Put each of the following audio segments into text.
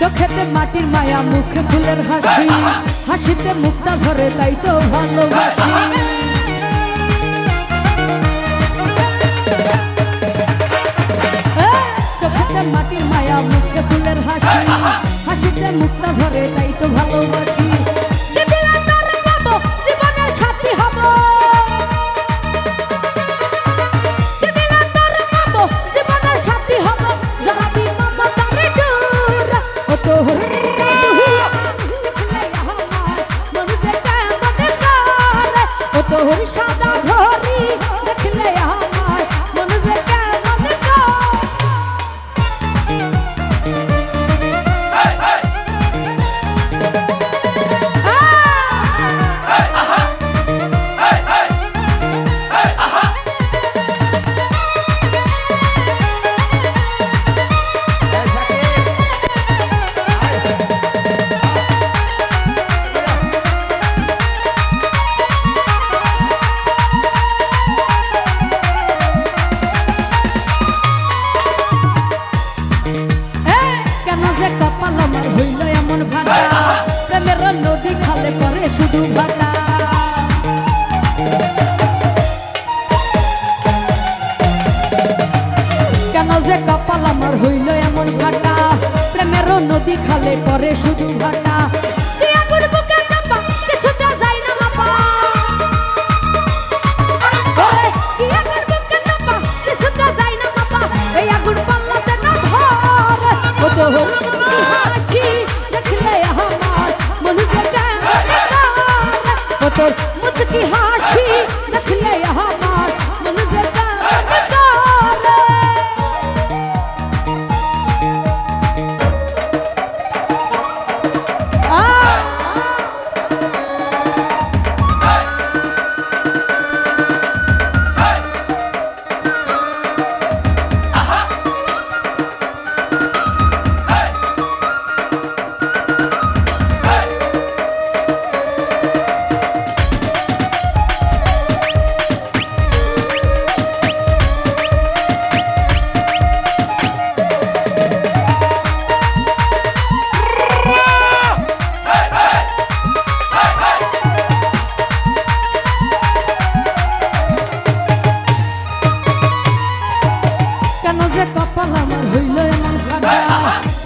চোখেতে মাটির মায়া, মুখে ফুলের হাসি। হাসিতে মুক্তা ধরে তাই তো ভালোবাসি। চোখেতে মাটির মায়া, মুখে ফুলের হাসি। হাসিতে মুক্তা ধরে তাই তো ভালোবাসি। তোর সাদা ঘড়ি যে কপাল আমার হইল এমন ভাটা। প্রেমের নদী খালে করে শুধু ভাটা। কেন যে কপাল আমার হইল এমন ভাটা? প্রেমের নদী খালে করে শুধু ভাটা। তুই মুচকি হাসি দেখলে আমার মন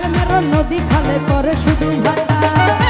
কাছে নদী খালে পরে শুধু ভাটা